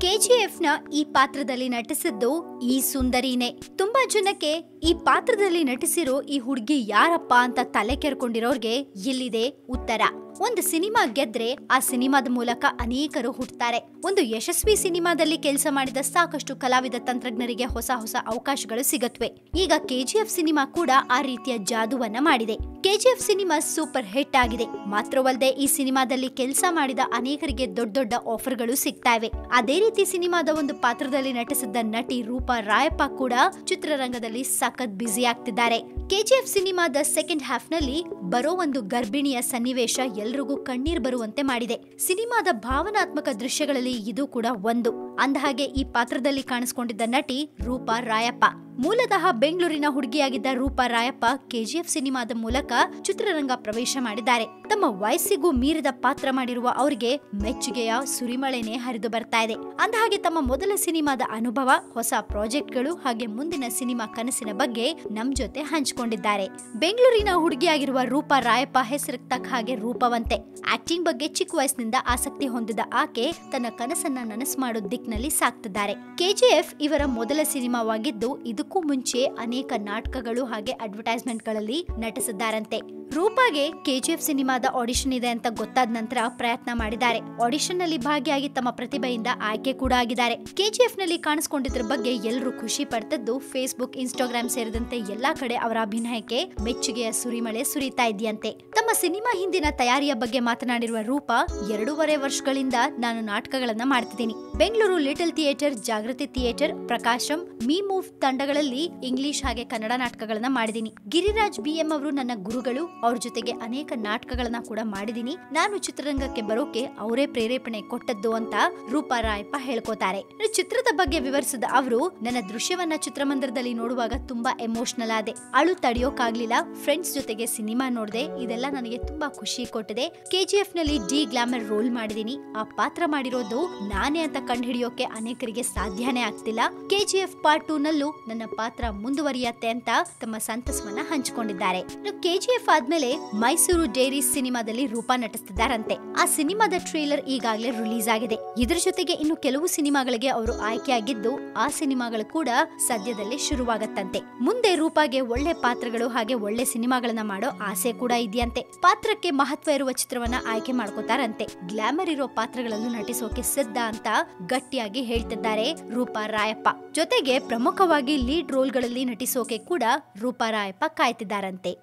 ಕೆಜಿಎಫ್ನ ಈ ಪಾತ್ರದಲ್ಲಿ ನಟಿಸಿದ್ದು ಈ ಸುಂದರಿನೇ. ತುಂಬಾ ಜನಕ್ಕೆ ಈ ಪಾತ್ರದಲ್ಲಿ ನಟಿಸಿರೋ ಈ ಹುಡುಗಿ ಯಾರಪ್ಪ ಅಂತ ತಲೆ ಕೆರ್ಕೊಂಡಿರೋರ್ಗೆ ಇಲ್ಲಿದೆ ಉತ್ತರ. ಒಂದು ಸಿನಿಮಾ ಗೆದ್ರೆ ಆ ಸಿನಿಮಾದ ಮೂಲಕ ಅನೇಕರು ಹುಟ್ಟುತ್ತಾರೆ ಒಂದು ಯಶಸ್ವಿ ಸಿನಿಮಾದಲ್ಲಿ ಕೆಲಸ ಮಾಡಿದ ಸಾಕಷ್ಟು ಕಲಾವಿದ ತಂತ್ರಜ್ಞರಿಗೆ ಹೊಸ ಹೊಸ ಅವಕಾಶಗಳು ಸಿಗತ್ವೆ. ಈಗ ಕೆಜಿಎಫ್ ಸಿನಿಮಾ ಕೂಡ ಆ ರೀತಿಯ ಜಾದುವನ್ನ ಮಾಡಿದೆ. ಕೆಜಿಎಫ್ ಸಿನಿಮಾ ಸೂಪರ್ ಹಿಟ್ ಆಗಿದೆ. ಮಾತ್ರವಲ್ಲದೆ ಈ ಸಿನಿಮಾದಲ್ಲಿ ಕೆಲಸ ಮಾಡಿದ ಅನೇಕರಿಗೆ ದೊಡ್ಡ ದೊಡ್ಡ ಆಫರ್ಗಳು ಸಿಗ್ತಾ ಇವೆ ಅದೇ ರೀತಿ ಸಿನಿಮಾದ ಒಂದು ಪಾತ್ರದಲ್ಲಿ ನಟಿಸಿದ್ದ ನಟಿ ರೂಪಾ ರಾಯಪ್ಪ ಕೂಡ ಚಿತ್ರರಂಗದಲ್ಲಿ ಸಖತ್ ಬ್ಯುಸಿ ಆಗ್ತಿದ್ದಾರೆ. ಕೆಜಿಎಫ್ ಸಿನಿಮಾದ ಸೆಕೆಂಡ್ ಹಾಫ್ನಲ್ಲಿ ಬರೋ ಒಂದು ಗರ್ಭಿಣಿಯ ಸನ್ನಿವೇಶ ಎಲ್ರಿಗೂ ಕಣ್ಣೀರ್ ಬರುವಂತೆ ಮಾಡಿದೆ. ಸಿನಿಮಾದ ಭಾವನಾತ್ಮಕ ದೃಶ್ಯಗಳಲ್ಲಿ ಇದು ಕೂಡ ಒಂದು. ಅಂದಹಾಗೆ ಈ ಪಾತ್ರದಲ್ಲಿ ಕಾಣಿಸ್ಕೊಂಡಿದ್ದ ನಟಿ ರೂಪಾ ರಾಯಪ್ಪ. ಮೂಲತಃ ಬೆಂಗಳೂರಿನ ಹುಡುಗಿಯಾಗಿದ್ದ ರೂಪಾ ರಾಯಪ್ಪ ಕೆಜಿಎಫ್ ಸಿನಿಮಾದ ಮೂಲಕ ಚಿತ್ರರಂಗ ಪ್ರವೇಶ ಮಾಡಿದ್ದಾರೆ. ತಮ್ಮ ವಯಸ್ಸಿಗೂ ಮೀರಿದ ಪಾತ್ರ ಮಾಡಿರುವ ಅವರಿಗೆ ಮೆಚ್ಚುಗೆಯ ಸುರಿಮಳೆನೆ ಹರಿದು ಬರ್ತಾ ಇದೆ. ಅಂದಹಾಗೆ ತಮ್ಮ ಮೊದಲ ಸಿನಿಮಾದ ಅನುಭವ, ಹೊಸ ಪ್ರಾಜೆಕ್ಟ್ಗಳು ಹಾಗೆ ಮುಂದಿನ ಸಿನಿಮಾ ಕನಸಿನ ಬಗ್ಗೆ ನಮ್ ಜೊತೆ ಹಂಚಿಕೊಂಡಿದ್ದಾರೆ. ಬೆಂಗಳೂರಿನ ಹುಡುಗಿಯಾಗಿರುವ ರೂಪಾ ರಾಯಪ್ಪ ಹೆಸರಿಗೆ ತಕ್ಕ ಹಾಗೆ ರೂಪವಂತೆ. ಆಕ್ಟಿಂಗ್ ಬಗ್ಗೆ ಚಿಕ್ಕ ವಯಸ್ಸಿನಿಂದ ಆಸಕ್ತಿ ಹೊಂದಿದ ಆಕೆ ತನ್ನ ಕನಸನ್ನ ನನಸು ಮಾಡೋ ದಿಕ್ನಲ್ಲಿ ಸಾಕ್ತಿದ್ದಾರೆ. ಕೆಜಿಎಫ್ ಇವರ ಮೊದಲ ಸಿನಿಮಾವಾಗಿದ್ದು ಇದಕ್ಕೂ ಮುಂಚೆ ಅನೇಕ ನಾಟಕಗಳು ಹಾಗೆ ಅಡ್ವರ್ಟೈಸ್ಮೆಂಟ್ಗಳಲ್ಲಿ ನಟಿಸಿದ್ದಾರಂತೆ. ರೂಪಾಗೆ ಕೆಜಿಎಫ್ ಸಿನಿಮಾದ ಆಡಿಷನ್ ಇದೆ ಅಂತ ಗೊತ್ತಾದ ನಂತರ ಪ್ರಯತ್ನ ಮಾಡಿದ್ದಾರೆ. ಆಡಿಷನ್ನಲ್ಲಿ ಭಾಗಿಯಾಗಿ ತಮ್ಮ ಪ್ರತಿಭೆಯಿಂದ ಆಯ್ಕೆ ಕೂಡ ಆಗಿದ್ದಾರೆ. ಕೆಜಿಎಫ್ನಲ್ಲಿ ಕಾಣಿಸ್ಕೊಂಡಿದ್ರ ಬಗ್ಗೆ ಎಲ್ಲರೂ ಖುಷಿ ಪಡ್ತದ್ದು ಫೇಸ್ಬುಕ್, ಇನ್ಸ್ಟಾಗ್ರಾಮ್ ಸೇರಿದಂತೆ ಎಲ್ಲಾ ಕಡೆ ಅವರ ಅಭಿನಯಕ್ಕೆ ಮೆಚ್ಚುಗೆಯ ಸುರಿಮಳೆ ಸುರಿತಾ ಇದೆಯಂತೆ. ತಮ್ಮ ಸಿನಿಮಾ ಹಿಂದಿನ ತಯಾರಿಯ ಬಗ್ಗೆ ಮಾತನಾಡಿರುವ ರೂಪಾ, ಎರಡೂವರೆ ವರ್ಷಗಳಿಂದ ನಾನು ನಾಟಕಗಳನ್ನ ಮಾಡ್ತಿದ್ದೀನಿ. Bengaluru little theatre, Jagruti theatre, Prakasham, me ಮೂವ್ ತಂಡಗಳಲ್ಲಿ ಇಂಗ್ಲಿಷ್ ಹಾಗೆ ಕನ್ನಡ ನಾಟಕಗಳನ್ನ ಮಾಡಿದ್ದೀನಿ. ಗಿರಿರಾಜ್ ಬಿ ಎಂ ಅವರು ನನ್ನ ಗುರುಗಳು ಅವ್ರ ಜೊತೆಗೆ ಅನೇಕ ನಾಟಕಗಳನ್ನ ಕೂಡ ಮಾಡಿದೀನಿ. ನಾನು ಚಿತ್ರರಂಗಕ್ಕೆ ಬರೋಕೆ ಅವರೇ ಪ್ರೇರೇಪಣೆ ಕೊಟ್ಟದ್ದು ಅಂತ ರೂಪಾ ರಾಯಪ್ಪ ಹೇಳ್ಕೋತಾರೆ. ಚಿತ್ರದ ಬಗ್ಗೆ ವಿವರಿಸಿದ ಅವರು, ನನ್ನ ದೃಶ್ಯವನ್ನ ಚಿತ್ರಮಂದಿರದಲ್ಲಿ ನೋಡುವಾಗ ತುಂಬಾ ಎಮೋಷನಲ್ ಆದೆ. ಅಳು ತಡೆಯೋಕಾಗ್ಲಿಲ್ಲ. ಫ್ರೆಂಡ್ಸ್ ಜೊತೆಗೆ ಸಿನಿಮಾ ನೋಡಿದೆ. ಇದೆಲ್ಲ ನನಗೆ ತುಂಬಾ ಖುಷಿ ಕೊಟ್ಟಿದೆ. ಕೆಜಿಎಫ್ನಲ್ಲಿ ಡಿ ಗ್ಲಾಮರ್ ರೋಲ್ ಮಾಡಿದೀನಿ. ಆ ಪಾತ್ರ ಮಾಡಿರೋದು ನಾನೇ ಅಂತ ಕಂಡುಹಿಡಿಯೋಕೆ ಅನೇಕರಿಗೆ ಸಾಧ್ಯನೇ ಆಗ್ತಿಲ್ಲ. ಕೆಜಿಎಫ್ ಪಾರ್ಟ್ ಟೂ ನಲ್ಲೂ ನನ್ನ ಪಾತ್ರ ಮುಂದುವರಿಯತ್ತೆ ಅಂತ ತಮ್ಮ ಸಂತಸವನ್ನ ಹಂಚಿಕೊಂಡಿದ್ದಾರೆ. ಕೆಜಿಎಫ್ ಆದ್ಮೇಲೆ ಮೈಸೂರು ಡೈರಿ ಸಿನಿಮಾದಲ್ಲಿ ರೂಪಾ ನಟಿಸ್ತಿದ್ದಾರಂತೆ. ಆ ಸಿನಿಮಾದ ಟ್ರೇಲರ್ ಈಗಾಗಲೇ ರಿಲೀಸ್ ಆಗಿದೆ. ಇದರ ಜೊತೆಗೆ ಇನ್ನು ಕೆಲವು ಸಿನಿಮಾಗಳಿಗೆ ಅವರು ಆಯ್ಕೆಯಾಗಿದ್ದು, ಆ ಸಿನಿಮಾಗಳು ಕೂಡ ಸದ್ಯದಲ್ಲೇ ಶುರುವಾಗತ್ತಂತೆ. ಮುಂದೆ ರೂಪಾಗೆ ಒಳ್ಳೆ ಪಾತ್ರಗಳು ಹಾಗೆ ಒಳ್ಳೆ ಸಿನಿಮಾಗಳನ್ನ ಮಾಡೋ ಆಸೆ ಕೂಡ ಇದೆಯಂತೆ. ಪಾತ್ರಕ್ಕೆ ಮಹತ್ವ ಇರುವ ಚಿತ್ರವನ್ನ ಆಯ್ಕೆ ಮಾಡ್ಕೋತಾರಂತೆ. ಗ್ಲಾಮರ್ ಇರೋ ಪಾತ್ರಗಳನ್ನು ನಟಿಸೋಕೆ ಸಿದ್ಧ ಅಂತ ಗಟ್ಟಿಯಾಗಿ ಹೇಳ್ತಿದ್ದಾರೆ ರೂಪಾ ರಾಯಪ್ಪ. ಜೊತೆಗೆ ಪ್ರಮುಖವಾಗಿ ಲೀಡ್ ರೋಲ್ಗಳಲ್ಲಿ ನಟಿಸೋಕೆ ಕೂಡ ರೂಪಾ ರಾಯಪ್ಪ ಕಾಯ್ತಿದ್ದಾರಂತೆ.